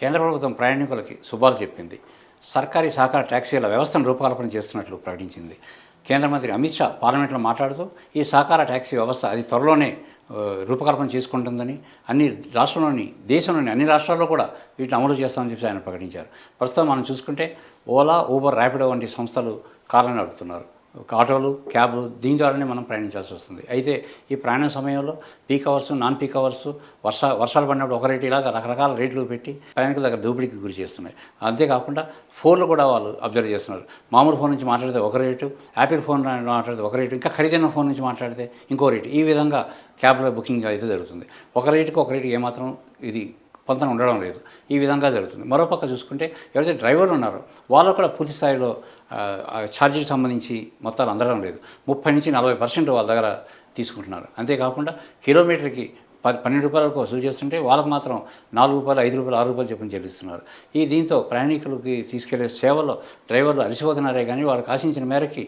కేంద్ర ప్రభుత్వం ప్రయాణికులకి శుభాలు చెప్పింది. సర్కారీ సహకార ట్యాక్సీల వ్యవస్థను రూపకల్పన చేస్తున్నట్లు ప్రకటించింది. కేంద్ర మంత్రి అమిత్ షా పార్లమెంట్లో మాట్లాడుతూ ఈ సహకార ట్యాక్సీ వ్యవస్థ అది త్వరలోనే రూపకల్పన చేసుకుంటుందని అన్ని రాష్ట్రంలోని దేశంలోని అన్ని రాష్ట్రాల్లో కూడా వీటిని అమలు చేస్తామని చెప్పి ఆయన ప్రకటించారు. ప్రస్తుతం మనం చూసుకుంటే ఓలా ఊబర్ ర్యాపిడో వంటి సంస్థలు కార్లను నడుపుతున్నారు. ఆటోలు క్యాబ్లు దీని ద్వారానే మనం ప్రయాణించాల్సి వస్తుంది. అయితే ఈ ప్రయాణ సమయంలో peak hours non peak hours వర్ష వర్షాలు పడినప్పుడు ఒక రేటు ఇలాగ రకరకాల రేట్లు పెట్టి ప్రయాణికుల దగ్గర దోపిడీకి గురి చేస్తున్నాయి. అంతేకాకుండా ఫోన్లు కూడా వాళ్ళు అబ్జర్వ్ చేస్తున్నారు. మామూలు ఫోన్ నుంచి మాట్లాడితే ఒక రేటు యాపిల్ ఫోన్ మాట్లాడితే ఒక రేటు ఇంకా ఖరీదైన ఫోన్ నుంచి మాట్లాడితే ఇంకో రేటు ఈ విధంగా క్యాబ్లో బుకింగ్ అయితే జరుగుతుంది. ఒక రేటుకి ఒక రేటు ఏమాత్రం ఇది పొంతన ఉండడం లేదు. ఈ విధంగా జరుగుతుంది. మరోపక్క చూసుకుంటే ఎవరైతే డ్రైవర్లు ఉన్నారో వాళ్ళు కూడా పూర్తి స్థాయిలో ఛార్జీకి సంబంధించి మొత్తాలు అందడం లేదు. ముప్పై నుంచి నలభై పర్సెంట్ వాళ్ళ దగ్గర తీసుకుంటున్నారు. అంతేకాకుండా కిలోమీటర్కి పది పన్నెండు రూపాయల వరకు వసూలు చేస్తుంటే వాళ్ళకు మాత్రం నాలుగు రూపాయలు ఐదు రూపాయలు ఆరు రూపాయలు చెప్పని చెల్లిస్తున్నారు. ఈ దీంతో ప్రయాణికులకి తీసుకెళ్ళే సేవలో డ్రైవర్లు అలసిపోతున్నారే కానీ వాళ్ళకి ఆశించిన మేరకి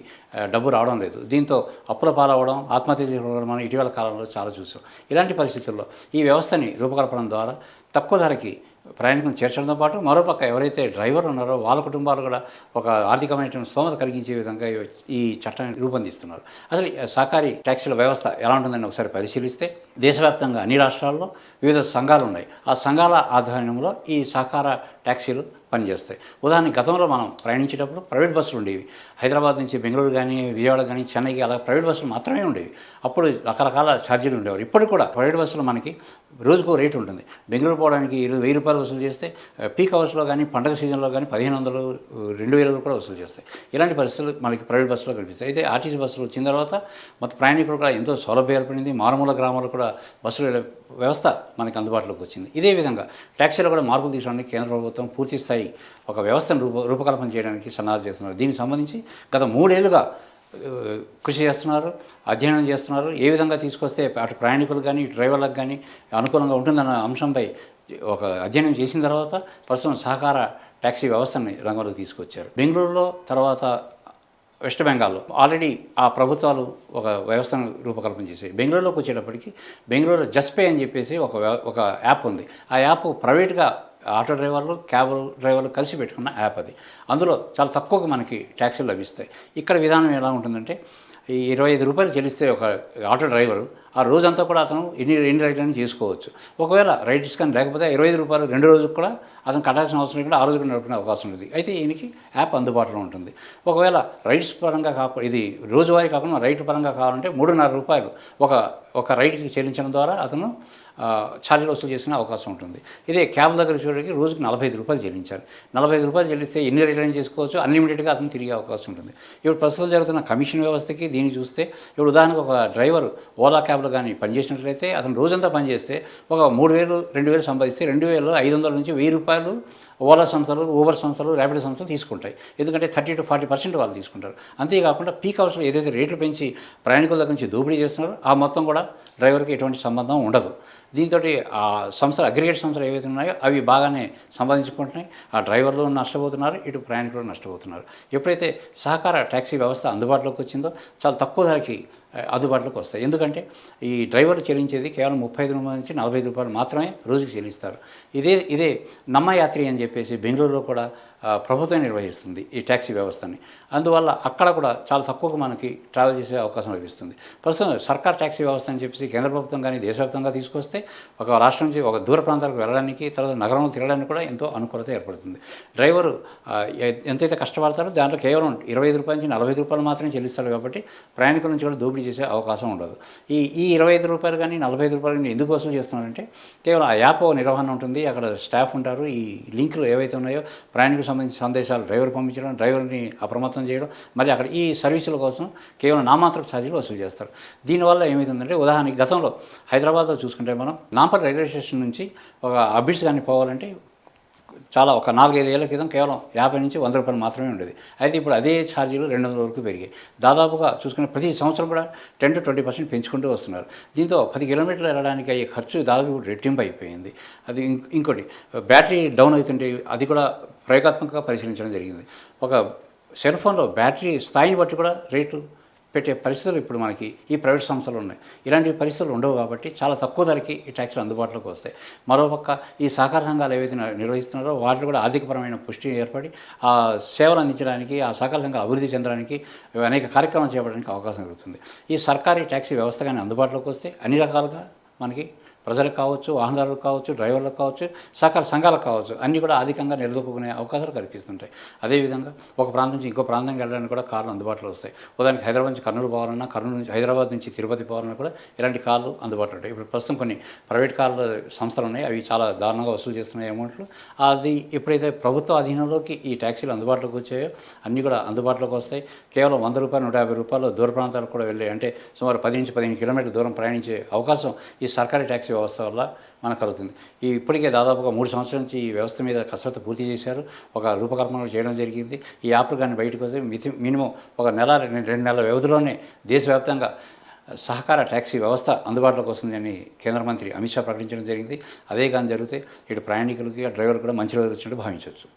డబ్బు రావడం లేదు. దీంతో అప్పుల పాలవడం ఆత్మహత్య చేసుకోవడం మనం ఇటీవల కాలంలో చాలా చూసాం. ఇలాంటి పరిస్థితుల్లో ఈ వ్యవస్థని రూపకల్పన ద్వారా తక్కువ ధరకి ప్రయాణికులను చేర్చడంతో పాటు మరోపక్క ఎవరైతే డ్రైవర్ ఉన్నారో వాళ్ళ కుటుంబాలు కూడా ఒక ఆర్థికమైన స్తోమత కలిగించే విధంగా ఈ- ఈ చట్టాన్ని రూపొందిస్తున్నారు. అసలు ఈ సహకారి ట్యాక్సీల వ్యవస్థ ఎలా ఉంటుందని ఒకసారి పరిశీలిస్తే దేశవ్యాప్తంగా అన్ని రాష్ట్రాల్లో వివిధ సంఘాలు ఉన్నాయి. ఆ సంఘాల ఆధ్వర్యంలో ఈ సహకార ట్యాక్సీలు పనిచేస్తాయి. ఉదాహరణకి గతంలో మనం ప్రయాణించేటప్పుడు ప్రైవేట్ బస్సులు ఉండేవి. హైదరాబాద్ నుంచి బెంగళూరు కానీ విజయవాడ కానీ చెన్నైకి అలా ప్రైవేట్ బస్సులు మాత్రమే ఉండేవి. అప్పుడు రకరకాల ఛార్జీలు ఉండేవారు. ఇప్పటికి కూడా ప్రైవేట్ బస్సులు మనకి రోజుకో రేటు ఉంటుంది. బెంగళూరు పోవడానికి ఇరవై వెయ్యి రూపాయలు వసూలు చేస్తే పీక్ అవర్స్లో కానీ పండగ సీజన్లో కానీ పదిహేను వందలు రెండు వేలు కూడా వసూలు చేస్తాయి. ఇలాంటి పరిస్థితులు మనకి ప్రైవేట్ బస్సులో కనిపిస్తాయి. అయితే ఆర్టీసీ బస్సులు వచ్చిన తర్వాత మొత్తం ప్రయాణికులు కూడా ఎంతో సౌలభ్యం ఏర్పడింది. మారుమూల గ్రామాలు కూడా బస్సుల వ్యవస్థ మనకి అందుబాటులోకి వచ్చింది. ఇదే విధంగా ట్యాక్సీలో కూడా మార్పులు తీసుకోవడానికి కేంద్ర ప్రభుత్వం పూర్తి స్థాయి ఒక వ్యవస్థను రూప రూపకల్పన చేయడానికి సన్నాహాలు చేస్తున్నారు. దీనికి సంబంధించి గత మూడేళ్ళుగా కృషి చేస్తున్నారు అధ్యయనం చేస్తున్నారు. ఏ విధంగా తీసుకొస్తే అటు ప్రయాణికులకు కానీ డ్రైవర్లకు కానీ అనుకూలంగా ఉంటుందన్న అంశంపై ఒక అధ్యయనం చేసిన తర్వాత ప్రస్తుతం సహకార ట్యాక్సీ వ్యవస్థని రంగంలోకి తీసుకొచ్చారు. బెంగళూరులో తర్వాత వెస్ట్ బెంగాల్లో. ఆల్రెడీ ఆ ప్రభుత్వాలు ఒక వ్యవస్థను రూపకల్పన చేసాయి బెంగళూరులోకి వచ్చేటప్పటికి బెంగళూరులో జస్పే అని చెప్పేసి ఒక ఒక యాప్ ఉంది. ఆ యాప్ ప్రైవేట్గా ఆటో డ్రైవర్లు క్యాబ్ డ్రైవర్లు కలిసి పెట్టుకున్న యాప్ అది. అందులో చాలా తక్కువగా మనకి ట్యాక్సీలు లభిస్తాయి. ఇక్కడ విధానం ఎలా ఉంటుందంటే ఈ ఇరవై ఐదు రూపాయలు చెల్లిస్తే ఒక ఆటో డ్రైవరు ఆ రోజంతా కూడా అతను ఎన్ని ఎన్ని రైడ్లని చేసుకోవచ్చు. ఒకవేళ రైడ్స్ కానీ లేకపోతే ఇరవై ఐదు రూపాయలు రెండు రోజులకు కూడా అతను కట్టాల్సిన అవసరం కూడా ఆ రోజు కూడా నడుపుకునే అవకాశం ఉంది. అయితే ఈయనకి యాప్ అందుబాటులో ఉంటుంది. ఒకవేళ రైడ్స్ పరంగా కాకుండా ఇది రోజువారీ కాకుండా రైట్ పరంగా కావాలంటే మూడున్నర రూపాయలు ఒక ఒక రైడ్కి చెల్లించడం ద్వారా అతను ఛార్జీలు వసూలు చేసుకునే అవకాశం ఉంటుంది. ఇదే క్యాబ్ దగ్గర చూడడానికి రోజుకి నలభై ఐదు రూపాయలు చెల్లించాలి. నలభై ఐదు రూపాయలు చెల్లిస్తే ఎన్ని రిటర్న్ చేసుకోవచ్చు? అన్లిమిటెడ్గా అతను తిరిగే అవకాశం ఉంటుంది. ఇప్పుడు ప్రస్తుతం జరుగుతున్న కమిషన్ వ్యవస్థకి దీన్ని చూస్తే ఇప్పుడు ఉదాహరణకు ఒక డ్రైవర్ ఓలా క్యాబ్లో కానీ పనిచేసినట్లయితే అతను రోజంతా పనిచేస్తే ఒక మూడు వేలు రెండు వేలు సంపాదిస్తే రెండు వేలు ఐదు వందల నుంచి వెయ్యి రూపాయలు ఓలా సంస్థలు ఊబర్ సంస్థలు ర్యాపిడ్ సంస్థలు తీసుకుంటాయి. ఎందుకంటే థర్టీ టు ఫార్టీ పర్సెంట్ వాళ్ళు తీసుకుంటారు. అంతేకాకుండా పీక్ అవర్స్లో ఏదైతే రేట్లు పెంచి ప్రయాణికుల దగ్గర నుంచి దోపిడీ చేస్తున్నారో ఆ మొత్తం కూడా డ్రైవర్కి ఎటువంటి సంబంధం ఉండదు. దీంతో ఆ సంస్థలు అగ్రిగేట్ సంస్థలు ఏవైతే ఉన్నాయో అవి బాగానే సంపాదించుకుంటున్నాయి. ఆ డ్రైవర్లు నష్టపోతున్నారు ఇటు ప్రయాణికులు నష్టపోతున్నారు. ఎప్పుడైతే సహకార ట్యాక్సీ వ్యవస్థ అందుబాటులోకి వచ్చిందో చాలా తక్కువ ధరకి అందుబాటులోకి వస్తాయి. ఎందుకంటే ఈ డ్రైవర్లు చెల్లించేది కేవలం ముప్పై ఐదు రూపాయల నుంచి నలభై ఐదు రూపాయలు మాత్రమే రోజుకి చెల్లిస్తారు. ఇదే ఇదే నమ్మయాత్రి అని చెప్పేసి బెంగళూరులో కూడా ప్రభుత్వం నిర్వహిస్తుంది ఈ ట్యాక్సీ వ్యవస్థని. అందువల్ల అక్కడ కూడా చాలా తక్కువగా మనకి ట్రావెల్ చేసే అవకాశం లభిస్తుంది. ప్రస్తుతం సర్కార్ ట్యాక్సీ వ్యవస్థ అని చెప్పేసి కేంద్ర ప్రభుత్వం కానీ దేశవ్యాప్తంగా తీసుకొస్తే ఒక రాష్ట్రం నుంచి ఒక దూర ప్రాంతాలకు వెళ్ళడానికి తర్వాత నగరంలో తిరగడానికి కూడా ఎంతో అనుకూలత ఏర్పడుతుంది. డ్రైవరు ఎంతైతే కష్టపడతారో దాంట్లో కేవలం ఇరవై ఐదు రూపాయల నుంచి నలభై ఐదు రూపాయలు మాత్రమే చెల్లిస్తారు కాబట్టి ప్రయాణికుల నుంచి కూడా దోపిడీ చేసే అవకాశం ఉండదు. ఈ ఈ ఇరవై ఐదు రూపాయలు కానీ నలభై ఐదు రూపాయలు కానీ ఎందుకు వసూలు చేస్తున్నారంటే కేవలం ఆ యాప్ నిర్వహణ ఉంటుంది అక్కడ స్టాఫ్ ఉంటారు ఈ లింకులు ఏవైతే ఉన్నాయో ప్రయాణికులకు సంబంధించిన సందేశాలు డ్రైవర్ పంపించడం డ్రైవర్ని అప్రమత్తం చేయడం మరి అక్కడ ఈ సర్వీసుల కోసం కేవలం నామాత్రపు ఛార్జీలు వసూలు చేస్తారు. దీనివల్ల ఏమవుతుందంటే ఉదాహరణకి గతంలో హైదరాబాద్లో చూసుకుంటే మనం నాంపల్ రైల్వే స్టేషన్ నుంచి ఒక అబిడ్స్ కానీ పోవాలంటే చాలా ఒక నాలుగైదు ఏళ్ళ క్రితం కేవలం యాభై నుంచి వంద రూపాయలు మాత్రమే ఉండేది. అయితే ఇప్పుడు అదే ఛార్జీలు రెండు వందల వరకు పెరిగాయి. దాదాపుగా చూసుకునే ప్రతి సంవత్సరం కూడా టెన్ టు ట్వంటీ పర్సెంట్ పెంచుకుంటూ వస్తున్నారు. దీంతో పది కిలోమీటర్లు వెళ్ళడానికి అయ్యే ఖర్చు దాదాపు ఇప్పుడు రెట్టింపు అయిపోయింది. అది ఇంకోటి బ్యాటరీ డౌన్ అవుతుంటే అది కూడా ప్రయోగాత్మకంగా పరిశీలించడం జరిగింది. ఒక సెల్ ఫోన్లో బ్యాటరీ స్థాయిని బట్టి కూడా రేటు పెట్టే పరిస్థితులు ఇప్పుడు మనకి ఈ ప్రైవేట్ సంస్థలు ఉన్నాయి. ఇలాంటి పరిస్థితులు ఉండవు కాబట్టి చాలా తక్కువ ధరకి ఈ ట్యాక్సీలు అందుబాటులోకి వస్తాయి. మరోపక్క ఈ సహకార సంఘాలు ఏవైతే నిర్వహిస్తున్నారో వాటిలో కూడా ఆర్థికపరమైన పుష్టి ఏర్పడి ఆ సేవలు అందించడానికి ఆ సహకార సంఘాలు అభివృద్ధి చెందడానికి అనేక కార్యక్రమాలు చేపట్టడానికి అవకాశం కలుగుతుంది ఈ సర్కారీ ట్యాక్సీ వ్యవస్థ కానీ అందుబాటులోకి వస్తే అన్ని రకాలుగా మనకి ప్రజలకు కావచ్చు వాహనదారులకు కావచ్చు డ్రైవర్లకు కావచ్చు సహకార సంఘాలకు కావచ్చు అన్నీ కూడా అధికంగా నిలదొక్కునే అవకాశాలు కల్పిస్తుంటాయి. అదేవిధంగా ఒక ప్రాంతం నుంచి ఇంకో ప్రాంతంకి వెళ్ళడానికి కూడా కార్లు అందుబాటులో వస్తాయి. ఉదాహరణకి హైదరాబాద్ నుంచి కర్నూలు పోవాలన్నా కర్నూలు నుంచి హైదరాబాద్ నుంచి తిరుపతి పోవాలన్నా కూడా ఇలాంటి కార్లు అందుబాటులో ఉంటాయి. ఇప్పుడు ప్రస్తుతం కొన్ని ప్రైవేట్ కార్లు సంస్థలు ఉన్నాయి. అవి చాలా దారుణంగా వసూలు చేస్తున్నాయి అమౌంట్లు. అది ఎప్పుడైతే ప్రభుత్వ అధీనంలోకి ఈ ట్యాక్సీలు అందుబాటులోకి వచ్చాయో అన్నీ కూడా అందుబాటులోకి వస్తాయి. కేవలం వంద రూపాయలు నూట యాభై రూపాయలు దూర ప్రాంతాలకు కూడా వెళ్ళాయి అంటే సుమారు పది నుంచి పదిహేను కిలోమీటర్ల దూరం ప్రయాణించే అవకాశం ఈ సర్కారీ ట్యాక్సీ వ్యవస్థ వల్ల మనకు కలుగుతుంది ఈ ఇప్పటికే దాదాపుగా మూడు సంవత్సరాల నుంచి ఈ వ్యవస్థ మీద కసరత్తు పూర్తి చేశారు. ఒక రూపకల్పన చేయడం జరిగింది. ఈ యాప్ కానీ బయటకు వస్తే మితి మినిమం ఒక నెల రెండు నెలల వ్యవధిలోనే దేశవ్యాప్తంగా సహకార ట్యాక్సీ వ్యవస్థ అందుబాటులోకి వస్తుందని కేంద్ర మంత్రి అమిత్ షా ప్రకటించడం జరిగింది. అదే కానీ జరిగితే ఇటు ప్రయాణికులకి డ్రైవర్ కూడా మంచి రోజులు వచ్చినట్టు భావించవచ్చు.